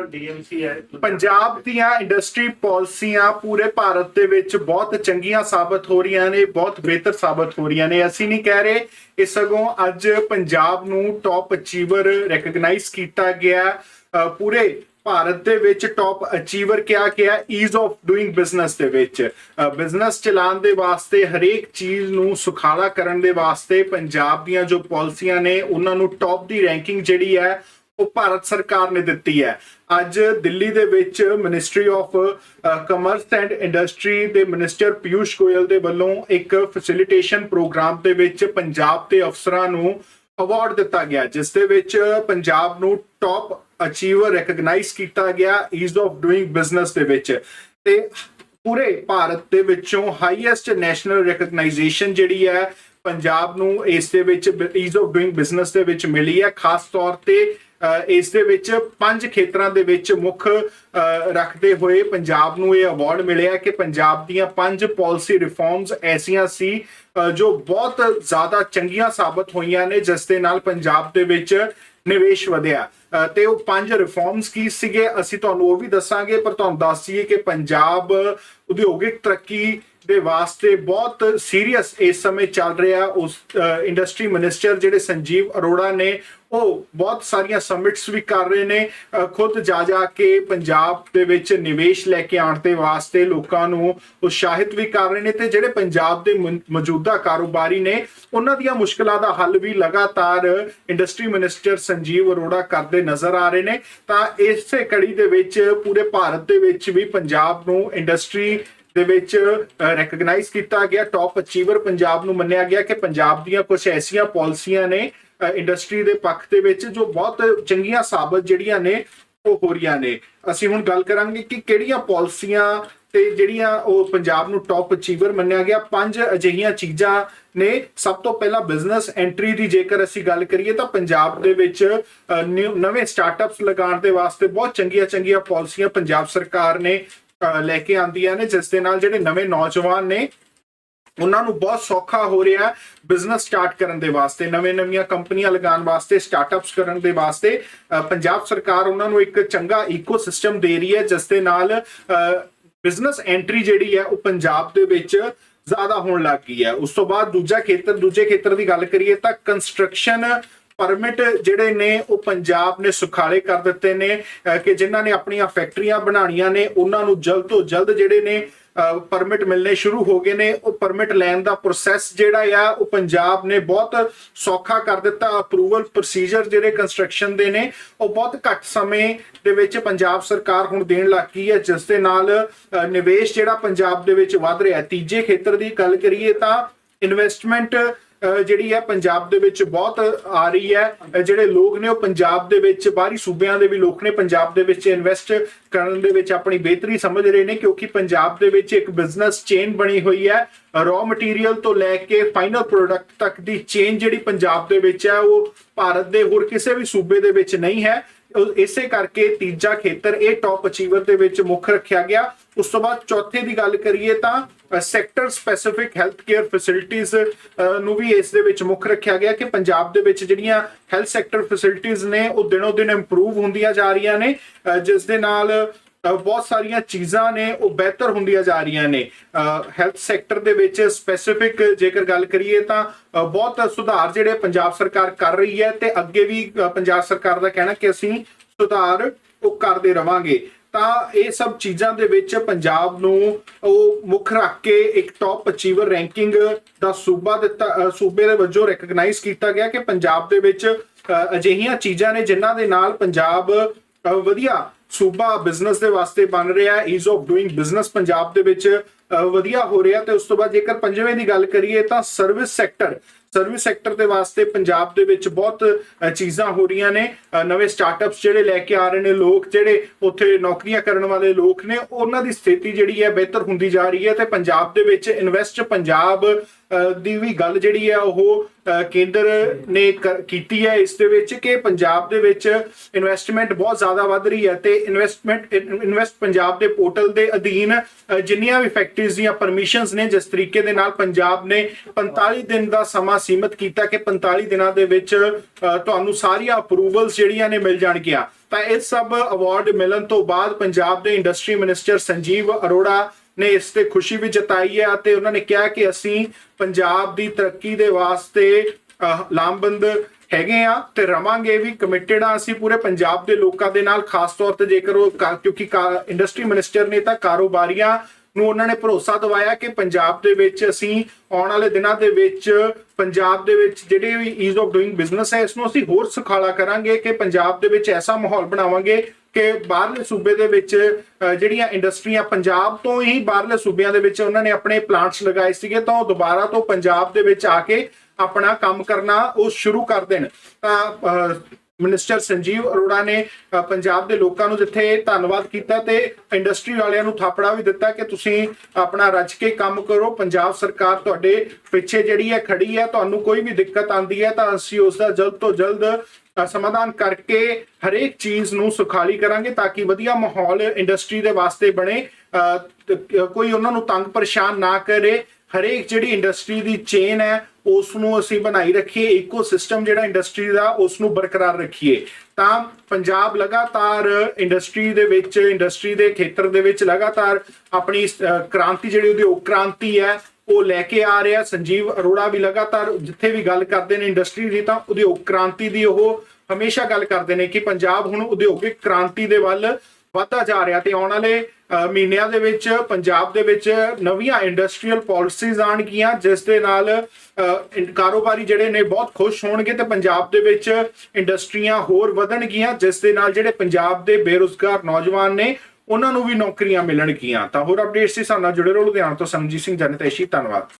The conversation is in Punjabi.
ਪਰ ਡੀਐਮਸੀ ਹੈ। ਪੰਜਾਬ ਦੀਆਂ ਇੰਡਸਟਰੀ ਪਾਲਿਸੀਆਂ ਪੂਰੇ ਭਾਰਤ ਦੇ ਵਿੱਚ ਬਹੁਤ ਚੰਗੀਆਂ ਸਾਬਤ ਹੋ ਰਹੀਆਂ ਨੇ, ਬਹੁਤ ਬਿਹਤਰ ਸਾਬਤ ਹੋ ਰਹੀਆਂ ਨੇ। ਅਸੀਂ ਨਹੀਂ ਕਹਿ ਰਹੇ ਇਹ ਸਗੋਂ ਅੱਜ ਪੰਜਾਬ ਨੂੰ ਟੌਪ ਅਚੀਵਰ ਰੈਕਗਨਾਈਜ਼ ਕੀਤਾ ਗਿਆ। ਪੂਰੇ ਭਾਰਤ ਦੇ ਵਿੱਚ ਟੌਪ ਅਚੀਵਰ ਕਿਹਾ ਗਿਆ ਈਜ਼ ਆਫ ਡੂਇੰਗ ਬਿਜ਼ਨਸ ਦੇ ਵਿੱਚ। ਬਿਜ਼ਨਸ ਚਲਾਉਣ ਦੇ ਵਾਸਤੇ, ਹਰੇਕ ਚੀਜ਼ ਨੂੰ ਸੁਖਾਲਾ ਕਰਨ ਦੇ ਵਾਸਤੇ ਪੰਜਾਬ ਦੀਆਂ ਜੋ ਪਾਲਿਸੀਆਂ ਨੇ, ਉਹਨਾਂ ਨੂੰ ਟੌਪ ਦੀ ਰੈਂਕਿੰਗ ਜਿਹੜੀ ਹੈ ਉਹ ਭਾਰਤ ਸਰਕਾਰ ਨੇ ਦਿੱਤੀ ਹੈ। ਅੱਜ ਦਿੱਲੀ ਦੇ ਵਿੱਚ ministry of commerce and industry ਦੇ ਮਿਨਿਸਟਰ ਪਿਊਸ਼ ਗੋਇਲ ਦੇ ਵੱਲੋਂ ਇੱਕ ਫੈਸਿਲਿਟੇਸ਼ਨ ਪ੍ਰੋਗਰਾਮ ਦੇ ਵਿੱਚ ਪੰਜਾਬ ਦੇ ਅਫਸਰਾਂ ਨੂੰ ਅਵਾਰਡ ਦਿੱਤਾ ਗਿਆ, ਜਿਸ ਦੇ ਵਿੱਚ ਪੰਜਾਬ ਨੂੰ ਟੌਪ ਅਚੀਵਰ ਰੈਕਗਨਾਈਜ਼ ਕੀਤਾ ਗਿਆ ਈਜ਼ ਆਫ ਡੂਇੰਗ ਬਿਜ਼ਨਸ ਦੇ ਵਿੱਚ। ਤੇ ਪੂਰੇ ਭਾਰਤ ਦੇ ਵਿੱਚੋਂ ਹਾਈਐਸਟ ਨੈਸ਼ਨਲ ਰੈਕਗਨਾਈਜੇਸ਼ਨ ਜਿਹੜੀ ਹੈ, ਪੰਜਾਬ ਨੂੰ ਇਸ ਦੇ ਵਿੱਚ ਈਜ਼ ਆਫ ਡੂਇੰਗ ਬਿਜ਼ਨਸ ਦੇ ਵਿੱਚ ਮਿਲੀ ਹੈ। ਖਾਸ ਤੌਰ ਤੇ ਇਸ ਦੇ ਵਿੱਚ ਪੰਜ ਖੇਤਰਾਂ ਦੇ ਵਿੱਚ ਮੁੱਖ ਰੱਖਦੇ ਹੋਏ ਪੰਜਾਬ ਨੂੰ ਇਹ ਅਵਾਰਡ ਮਿਲਿਆ ਕਿ ਪੰਜਾਬ ਦੀਆਂ ਪੰਜ ਪਾਲਿਸੀ ਰਿਫਾਰਮਸ ਐਸੀਆਂ ਸੀ ਜੋ ਬਹੁਤ ਜ਼ਿਆਦਾ ਚੰਗੀਆਂ ਸਾਬਤ ਹੋਈਆਂ ਨੇ ਜਿਸ ਦੇ ਨਾਲ ਪੰਜਾਬ ਦੇ ਵਿੱਚ ਨਿਵੇਸ਼ ਵਧਿਆ। ਅ, ਤੇ ਉਹ ਪੰਜ ਰਿਫਾਰਮਸ ਕੀ ਸੀਗੇ ਅਸੀਂ ਤੁਹਾਨੂੰ ਉਹ ਵੀ ਦੱਸਾਂਗੇ ਪਰ ਤੁਹਾਨੂੰ ਦੱਸ ਦਈਏ ਕਿ ਪੰਜਾਬ ਉਦਯੋਗਿਕ ਤਰੱਕੀ ਦੇ ਵਾਸਤੇ ਬਹੁਤ ਸੀਰੀਅਸ ਇਸ ਸਮੇਂ ਚੱਲ ਰਿਹਾ। ਉਸ ਇੰਡਸਟਰੀ ਮਿਨਿਸਟਰ ਜਿਹੜੇ ਸੰਜੀਵ ਅਰੋੜਾ ਨੇ, ਉਹ ਬਹੁਤ ਸਾਰੀਆਂ ਸਮਿਟਸ ਵੀ ਕਰ ਰਹੇ ਨੇ। ਖੁਦ ਜਾ ਜਾ ਕੇ ਪੰਜਾਬ ਦੇ ਵਿੱਚ ਨਿਵੇਸ਼ ਲੈ ਕੇ ਆਉਣ ਦੇ ਵਾਸਤੇ ਲੋਕਾਂ ਨੂੰ ਉਤਸ਼ਾਹਿਤ ਵੀ ਕਰ ਰਹੇ ਨੇ ਤੇ ਜਿਹੜੇ ਪੰਜਾਬ ਦੇ ਮੌਜੂਦਾ ਕਾਰੋਬਾਰੀ ਨੇ, ਉਹਨਾਂ ਦੀਆਂ ਮੁਸ਼ਕਲਾਂ ਦਾ ਹੱਲ ਵੀ ਲਗਾਤਾਰ ਇੰਡਸਟਰੀ ਮਿਨਿਸਟਰ ਸੰਜੀਵ ਅਰੋੜਾ ਕਰਦੇ ਨਜ਼ਰ ਆ ਰਹੇ ਨੇ। ਤਾਂ ਇਸੇ ਕੜੀ ਦੇ ਵਿੱਚ ਪੂਰੇ ਭਾਰਤ ਦੇ ਵਿੱਚ ਵੀ ਪੰਜਾਬ ਨੂੰ ਇੰਡਸਟਰੀ ਦੇ ਵਿੱਚ ਰੈਕਗਨਾਈਜ਼ ਕੀਤਾ ਗਿਆ ਟੌਪ ਅਚੀਵਰ ਪੰਜਾਬ ਨੂੰ ਮੰਨਿਆ ਗਿਆ ਕਿ ਪੰਜਾਬ ਦੀਆਂ ਕੁਝ ਐਸੀਆਂ ਪਾਲਿਸੀਆਂ ਨੇ ਇੰਡਸਟਰੀ ਦੇ ਪੱਖ ਦੇ ਵਿੱਚ ਜੋ ਬਹੁਤ ਚੰਗੀਆਂ ਸਾਬਤ ਜਿਹੜੀਆਂ ਨੇ, ਉਹ ਹੋ ਰਹੀਆਂ ਨੇ। ਅਸੀਂ ਹੁਣ ਗੱਲ ਕਰਾਂਗੇ ਕਿ ਕਿਹੜੀਆਂ ਪਾਲਿਸੀਆਂ ਤੇ ਜਿਹੜੀਆਂ ਉਹ ਪੰਜਾਬ ਨੂੰ ਟੌਪ ਅਚੀਵਰ ਮੰਨਿਆ ਗਿਆ। ਪੰਜ ਅਜਿਹੀਆਂ ਚੀਜ਼ਾਂ ਨੇ। ਸਭ ਤੋਂ ਪਹਿਲਾਂ ਬਿਜ਼ਨਸ ਐਂਟਰੀ ਦੀ ਜੇਕਰ ਅਸੀਂ ਗੱਲ ਕਰੀਏ ਤਾਂ ਪੰਜਾਬ ਦੇ ਵਿੱਚ ਨਿਊ- ਨਵੇਂ ਸਟਾਰਟਅਪਸ ਲਗਾਉਣ ਦੇ ਵਾਸਤੇ ਬਹੁਤ ਚੰਗੀਆਂ ਚੰਗੀਆਂ ਪਾਲਿਸੀਆਂ ਪੰਜਾਬ ਸਰਕਾਰ ਨੇ ਲੈ ਕੇ ਆਂਦੀਆਂ ਨੇ, ਜਿਸ ਦੇ ਨਾਲ ਜਿਹੜੇ ਨਵੇਂ ਨੌਜਵਾਨ ਨੇ, ਉਹਨਾਂ ਨੂੰ ਬਹੁਤ ਸੌਖਾ ਹੋ ਰਿਹਾ ਬਿਜ਼ਨਸ ਸਟਾਰਟ ਕਰਨ ਦੇ ਵਾਸਤੇ ਨਵੇਂ-ਨਵੀਆਂ ਕੰਪਨੀਆਂ ਲਗਾਉਣ ਵਾਸਤੇ ਸਟਾਰਟਅਪਸ ਕਰਨ ਦੇ ਵਾਸਤੇ। ਪੰਜਾਬ ਸਰਕਾਰ ਉਹਨਾਂ ਨੂੰ ਇੱਕ ਚੰਗਾ ਇਕੋਸਿਸਟਮ ਦੇ ਰਹੀ ਹੈ, ਜਿਸ ਦੇ ਨਾਲ ਬਿਜ਼ਨਸ ਐਂਟਰੀ ਜਿਹੜੀ ਹੈ, ਉਹ ਪੰਜਾਬ ਦੇ ਵਿੱਚ ਜ਼ਿਆਦਾ ਹੋਣ ਲੱਗ ਗਈ ਹੈ। ਉਸ ਤੋਂ ਬਾਅਦ ਦੂਜਾ ਖੇਤਰ, ਦੂਜੇ ਖੇਤਰ ਦੀ ਗੱਲ ਕਰੀਏ ਤਾਂ ਕੰਸਟਰਕਸ਼ਨ ਪਰਮਿਟ ਜਿਹੜੇ ਨੇ, ਉਹ ਪੰਜਾਬ ਨੇ ਸੁਖਾਲੇ ਕਰ ਦਿੱਤੇ ਨੇ ਕਿ ਜਿਨ੍ਹਾਂ ਨੇ ਆਪਣੀਆਂ ਫੈਕਟਰੀਆਂ ਬਣਾਉਣੀਆਂ ਨੇ, ਉਹਨਾਂ ਨੂੰ ਜਲਦ ਤੋਂ ਜਲਦ ਜਿਹੜੇ ਨੇ ਪਰਮਿਟ ਮਿਲਨੇ ਸ਼ੁਰੂ ਹੋ ਗਏ ਨੇ। ਉਹ ਪਰਮਿਟ ਲੈਣ ਦਾ ਪ੍ਰੋਸੈਸ ਜਿਹੜਾ ਆ, ਉਹ ਪੰਜਾਬ ਨੇ ਬਹੁਤ ਸੌਖਾ ਕਰ ਦਿੱਤਾ। ਅਪਰੂਵਲ ਪ੍ਰੋਸੀਜਰ ਜਿਹੜੇ ਕੰਸਟਰਕਸ਼ਨ ਦੇ ਨੇ, ਉਹ ਬਹੁਤ ਘੱਟ ਸਮੇਂ ਦੇ ਵਿੱਚ ਪੰਜਾਬ ਸਰਕਾਰ ਹੁਣ ਦੇਣ ਲੱਗ ਗਈ ਹੈ। ਜਿਸ ਦੇ ਨਾਲ ਨਿਵੇਸ਼ ਜਿਹੜਾ ਪੰਜਾਬ ਦੇ ਵਿੱਚ ਵੱਧ ਰਿਹਾ ਹੈ। ਤੀਜੇ ਖੇਤਰ ਦੀ ਗੱਲ ਕਰੀਏ ਤਾਂ ਇਨਵੈਸਟਮੈਂਟ ਜਿਹੜੀ ਹੈ ਪੰਜਾਬ ਦੇ ਵਿੱਚ ਬਹੁਤ ਆ ਰਹੀ ਹੈ। ਜਿਹੜੇ ਲੋਕ ਨੇ ਉਹ ਪੰਜਾਬ ਦੇ ਵਿੱਚ, ਬਾਹਰੀ ਸੂਬਿਆਂ ਦੇ ਵੀ ਲੋਕ ਨੇ ਪੰਜਾਬ ਦੇ ਵਿੱਚ ਇਨਵੈਸਟ ਕਰਨ ਦੇ ਵਿੱਚ ਆਪਣੀ ਬਿਹਤਰੀ ਸਮਝ ਰਹੇ ਨੇ ਕਿਉਂਕਿ ਪੰਜਾਬ ਦੇ ਵਿੱਚ ਇੱਕ ਬਿਜ਼ਨਸ ਚੇਨ ਬਣੀ ਹੋਈ ਹੈ। ਰॉ ਮਟੀਰੀਅਲ ਤੋਂ ਲੈ ਕੇ ਫਾਈਨਲ ਪ੍ਰੋਡਕਟ ਤੱਕ ਦੀ ਚੇਨ ਜਿਹੜੀ ਪੰਜਾਬ ਦੇ ਵਿੱਚ ਹੈ, ਉਹ ਭਾਰਤ ਦੇ ਹੋਰ ਕਿਸੇ ਵੀ ਸੂਬੇ ਦੇ ਵਿੱਚ ਨਹੀਂ ਹੈ। ਇਸੇ ਕਰਕੇ ਤੀਜਾ ਖੇਤਰ ਇਹ ਟੌਪ ਅਚੀਵਰ ਦੇ ਵਿੱਚ ਮੁੱਖ ਰੱਖਿਆ ਗਿਆ। ਉਸ ਤੋਂ ਬਾਅਦ ਚੌਥੇ ਦੀ ਗੱਲ ਕਰੀਏ ਤਾਂ ਸੈਕਟਰ ਸਪੈਸੀਫਿਕ ਹੈਲਥ ਕੇਅਰ ਫੈਸਿਲਿਟੀਆਂ ਨੂੰ ਵੀ ਇਸ ਦੇ ਵਿੱਚ ਮੁੱਖ ਰੱਖਿਆ ਗਿਆ ਕਿ ਪੰਜਾਬ ਦੇ ਵਿੱਚ ਜਿਹੜੀਆਂ ਹੈਲਥ ਸੈਕਟਰ ਫੈਸਿਲਿਟੀਆਂ ਨੇ, ਉਹ ਦਿਨੋ ਦਿਨ ਇੰਪਰੂਵ ਹੁੰਦੀਆਂ ਜਾ ਰਹੀਆਂ ਨੇ। ਜਿਸ ਦੇ ਨਾਲ ਬਹੁਤ ਸਾਰੀਆਂ ਚੀਜ਼ਾਂ ਨੇ, ਉਹ ਬਿਹਤਰ ਹੁੰਦੀਆਂ ਜਾ ਰਹੀਆਂ ਨੇ। ਹੈਲਥ ਸੈਕਟਰ ਦੇ ਵਿੱਚ ਸਪੈਸੀਫਿਕ ਜੇਕਰ ਗੱਲ ਕਰੀਏ ਤਾਂ ਬਹੁਤ ਸੁਧਾਰ ਜਿਹੜੇ ਪੰਜਾਬ ਸਰਕਾਰ ਕਰ ਰਹੀ ਹੈ ਤੇ ਅੱਗੇ ਵੀ ਪੰਜਾਬ ਸਰਕਾਰ ਦਾ ਕਹਿਣਾ ਕਿ ਅਸੀਂ ਸੁਧਾਰ ਉਹ ਕਰਦੇ ਰਵਾਂਗੇ। ਤਾਂ ਇਹ ਸਭ ਚੀਜ਼ਾਂ ਦੇ ਵਿੱਚ ਪੰਜਾਬ ਨੂੰ ਉਹ ਮੁੱਖ ਰੱਖ ਕੇ ਇੱਕ ਟੌਪ ਅਚੀਵਰ ਰੈਂਕਿੰਗ ਦਾ ਸੂਬਾ ਦਿੱਤਾ ਸੂਬੇ ਦੇ ਵਜੋਂ ਰੈਕਗਨਾਈਜ਼ ਕੀਤਾ ਗਿਆ ਕਿ ਪੰਜਾਬ ਦੇ ਵਿੱਚ ਅਜਿਹੀਆਂ ਚੀਜ਼ਾਂ ਨੇ ਜਿਨ੍ਹਾਂ ਦੇ ਨਾਲ ਪੰਜਾਬ ਵਧੀਆ ਸੂਬਾ ਬਿਜ਼ਨਸ ਦੇ ਵਾਸਤੇ ਬਣ ਰਿਹਾ ਹੈ। Ease of doing business Punjab ਦੇ ਵਿੱਚ ਵਧੀਆ ਹੋ ਰਿਹਾ ਤੇ ਉਸ ਤੋਂ ਬਾਅਦ ਜੇਕਰ ਪੰਜਵੇਂ ਦੀ ਗੱਲ ਕਰੀਏ ਤਾਂ ਸਰਵਿਸ ਸੈਕਟਰ ਸਰਵਿਸ ਸੈਕਟਰ ਦੇ ਵਾਸਤੇ ਪੰਜਾਬ ਦੇ ਵਿੱਚ ਬਹੁਤ ਚੀਜ਼ਾਂ ਹੋ ਰਹੀਆਂ ਨੇ। ਨਵੇਂ ਸਟਾਰਟਅਪਸ ਜਿਹੜੇ ਲੈ ਕੇ ਆ ਰਹੇ ਨੇ ਲੋਕ, ਜਿਹੜੇ ਉੱਥੇ ਨੌਕਰੀਆਂ ਕਰਨ ਵਾਲੇ ਲੋਕ ਨੇ, ਉਹਨਾਂ ਦੀ ਸਥਿਤੀ ਜਿਹੜੀ ਹੈ ਬਿਹਤਰ ਹੁੰਦੀ ਜਾ ਰਹੀ ਹੈ ਤੇ ਪੰਜਾਬ ਦੇ ਵਿੱਚ ਇਨਵੈਸਟ ਪੰਜਾਬ ਦੀ ਵੀ ਗੱਲ ਜਿਹੜੀ ਹੈ ਉਹ ਕੇਂਦਰ ਨੇ ਕੀਤੀ ਹੈ ਇਸ ਦੇ ਵਿੱਚ ਕਿ ਪੰਜਾਬ ਦੇ ਵਿੱਚ ਇਨਵੈਸਟਮੈਂਟ ਬਹੁਤ ਜ਼ਿਆਦਾ ਵੱਧ ਰਹੀ ਹੈ ਤੇ ਇਨਵੈਸਟਮੈਂਟ ਇਨਵੈਸਟ ਪੰਜਾਬ ਦੇ ਪੋਰਟਲ ਦੇ ਅਧੀਨ ਜਿੰਨੀਆਂ ਵੀ ਫੈਕਟਰੀ ਫੈਕਟਰੀਜ਼ ਦੀਆਂ ਪਰਮਿਸ਼ਨਸ ਨੇ, ਜਿਸ ਤਰੀਕੇ ਦੇ ਨਾਲ ਪੰਜਾਬ ਨੇ 45 ਦਿਨ ਦਾ ਸਮਾਂ ਸੀਮਤ ਕੀਤਾ ਕਿ 45 ਦਿਨਾਂ ਦੇ ਵਿੱਚ ਤੁਹਾਨੂੰ ਸਾਰੀਆਂ ਅਪਰੂਵਲਸ ਜਿਹੜੀਆਂ ਨੇ ਮਿਲ ਜਾਣਗੀਆਂ। ਤਾਂ ਇਹ ਸਭ ਅਵਾਰਡ ਮਿਲਣ ਤੋਂ ਬਾਅਦ ਪੰਜਾਬ ਦੇ ਇੰਡਸਟਰੀ ਮਿਨਿਸਟਰ ਸੰਜੀਵ ਅਰੋੜਾ ਨੇ ਇਸ ਤੇ ਖੁਸ਼ੀ ਵੀ ਜਤਾਈ ਹੈ ਅਤੇ ਉਹਨਾਂ ਨੇ ਕਿਹਾ ਕਿ ਅਸੀਂ ਪੰਜਾਬ ਦੀ ਤਰੱਕੀ ਦੇ ਵਾਸਤੇ ਲਾਮਬੰਦ ਹੈਗੇ ਆ ਤੇ ਰਵਾਂਗੇ ਵੀ ਕਮਿਟਿਡ ਆ ਅਸੀਂ ਪੂਰੇ ਪੰਜਾਬ ਦੇ ਲੋਕਾਂ ਦੇ ਨਾਲ, ਖਾਸ ਤੌਰ ਤੇ ਜੇਕਰ ਉਹ ਕਿਉਂਕਿ ਇੰਡਸਟਰੀ ਮਿਨਿਸਟਰ ਨੇ ਤਾਂ ਕਾਰੋਬਾਰੀਆਂ ਨੂੰ ਉਹਨਾਂ ਨੇ ਭਰੋਸਾ ਦਿਵਾਇਆ ਕਿ ਪੰਜਾਬ ਦੇ ਵਿੱਚ ਅਸੀਂ ਆਉਣ ਵਾਲੇ ਦਿਨਾਂ ਦੇ ਵਿੱਚ ਪੰਜਾਬ ਦੇ ਵਿੱਚ ਜਿਹੜੇ ਵੀ ਈਜ਼ ਆਫ ਡੂਇੰਗ ਬਿਜ਼ਨਸ ਹੈ ਇਸ ਨੂੰ ਅਸੀਂ ਹੋਰ ਸੁਖਾਲਾ ਕਰਾਂਗੇ ਕਿ ਪੰਜਾਬ ਦੇ ਵਿੱਚ ਐਸਾ ਮਾਹੌਲ ਬਣਾਵਾਂਗੇ ਕਿ ਬਾਹਰਲੇ ਸੂਬੇ ਦੇ ਵਿੱਚ ਜਿਹੜੀਆਂ ਇੰਡਸਟਰੀਆਂ ਪੰਜਾਬ ਤੋਂ ਹੀ ਬਾਹਰਲੇ ਸੂਬਿਆਂ ਦੇ ਵਿੱਚ ਉਹਨਾਂ ਨੇ ਆਪਣੇ ਪਲਾਂਟਸ ਲਗਾਏ ਸੀਗੇ, ਤਾਂ ਉਹ ਦੁਬਾਰਾ ਤੋਂ ਪੰਜਾਬ ਦੇ ਵਿੱਚ ਆ ਕੇ ਆਪਣਾ ਕੰਮ ਕਰਨਾ ਉਹ ਸ਼ੁਰੂ ਕਰ ਦੇਣ। ਤਾਂ ਮਿਨਿਸਟਰ ਸੰਜੀਵ ਅਰੋੜਾ ਨੇ ਪੰਜਾਬ ਦੇ ਲੋਕਾਂ ਨੂੰ ਜਿੱਥੇ ਧੰਨਵਾਦ ਕੀਤਾ ਤੇ ਇੰਡਸਟਰੀ ਵਾਲਿਆਂ ਨੂੰ ਥਾਪੜਾ ਵੀ ਦਿੱਤਾ ਕਿ ਤੁਸੀਂ ਆਪਣਾ ਰੱਜ ਕੇ ਕੰਮ ਕਰੋ। ਪੰਜਾਬ ਸਰਕਾਰ ਤੁਹਾਡੇ ਪਿੱਛੇ ਜਿਹੜੀ ਹੈ ਖੜੀ ਹੈ, ਤੁਹਾਨੂੰ ਕੋਈ ਵੀ ਦਿੱਕਤ ਆਂਦੀ ਹੈ ਤਾਂ ਅਸੀਂ ਉਸ ਦਾ ਜਲਦ ਤੋਂ ਜਲਦ ਸਮਾਧਾਨ ਕਰਕੇ ਹਰੇਕ ਚੀਜ਼ ਨੂੰ ਸੁਖਾਲੀ ਕਰਾਂਗੇ ਤਾਂ ਕਿ ਵਧੀਆ ਮਾਹੌਲ ਇੰਡਸਟਰੀ ਦੇ ਵਾਸਤੇ ਬਣੇ। ਕੋਈ ਉਹਨਾਂ ਨੂੰ ਤੰਗ ਪਰੇਸ਼ਾਨ ਨਾ ਕਰੇ। ਹਰੇਕ ਜਿਹੜੀ ਇੰਡਸਟਰੀ ਦੀ ਚੇਨ ਹੈ ਉਸ ਨੂੰ ਅਸੀਂ ਬਣਾਈ ਰੱਖੀਏ ਇਕੋਸਿਸਟਮ ਜਿਹੜਾ ਇੰਡਸਟਰੀ ਦਾ ਉਸ ਨੂੰ ਬਰਕਰਾਰ ਰੱਖੀਏ। ਤਾਂ ਪੰਜਾਬ ਲਗਾਤਾਰ ਇੰਡਸਟਰੀ ਦੇ ਵਿੱਚ ਇੰਡਸਟਰੀ ਦੇ ਖੇਤਰ ਦੇ ਵਿੱਚ ਲਗਾਤਾਰ ਆਪਣੀ ਕ੍ਰਾਂਤੀ ਜਿਹੜੀ ਉਦਯੋਗ ਕ੍ਰਾਂਤੀ ਹੈ, ਉਹ ਲੈ ਕੇ ਆ ਰਿਹਾ। ਸੰਜੀਵ ਅਰੋੜਾ ਵੀ ਲਗਾਤਾਰ ਜਿੱਥੇ ਵੀ ਗੱਲ ਕਰਦੇ ਨੇ ਇੰਡਸਟਰੀ ਦੀ, ਤਾਂ ਉਦਯੋਗ ਕ੍ਰਾਂਤੀ ਦੀ ਉਹ ਹਮੇਸ਼ਾ ਗੱਲ ਕਰਦੇ ਨੇ ਕਿ ਪੰਜਾਬ ਹੁਣ ਉਦਯੋਗਿਕ ਕ੍ਰਾਂਤੀ ਦੇ ਵੱਲ ਵਧਦਾ ਜਾ ਰਿਹਾ ਤੇ ਆਉਣ ਵਾਲੇ ਮਹੀਨਿਆਂ ਦੇ ਵਿੱਚ ਪੰਜਾਬ ਦੇ ਵਿੱਚ ਨਵੀਆਂ ਇੰਡਸਟਰੀਅਲ ਪਾਲਿਸੀਜ਼ ਆਣਗੀਆਂ ਜਿਸ ਦੇ ਨਾਲ ਕਾਰੋਬਾਰੀ ਜਿਹੜੇ ਨੇ ਬਹੁਤ ਖੁਸ਼ ਹੋਣਗੇ ਤੇ ਪੰਜਾਬ ਦੇ ਵਿੱਚ ਇੰਡਸਟਰੀਆਂ ਹੋਰ ਵਧਣਗੀਆਂ, ਜਿਸ ਦੇ ਨਾਲ ਜਿਹੜੇ ਪੰਜਾਬ ਦੇ ਬੇਰੁਜ਼ਗਾਰ ਨੌਜਵਾਨ ਨੇ, ਉਹਨਾਂ ਨੂੰ ਵੀ ਨੌਕਰੀਆਂ ਮਿਲਣਗੀਆਂ। ਤਾਂ ਹੋਰ ਅਪਡੇਟਸ ਸੀ ਸਾਡੇ ਨਾਲ ਜੁੜੇ ਰਹੋ, ਲੁਧਿਆਣਾ ਤੋਂ ਸੰਜੀਤ ਸਿੰਘ, ਜਨਤੈਸ਼ੀ, ਧੰਨਵਾਦ।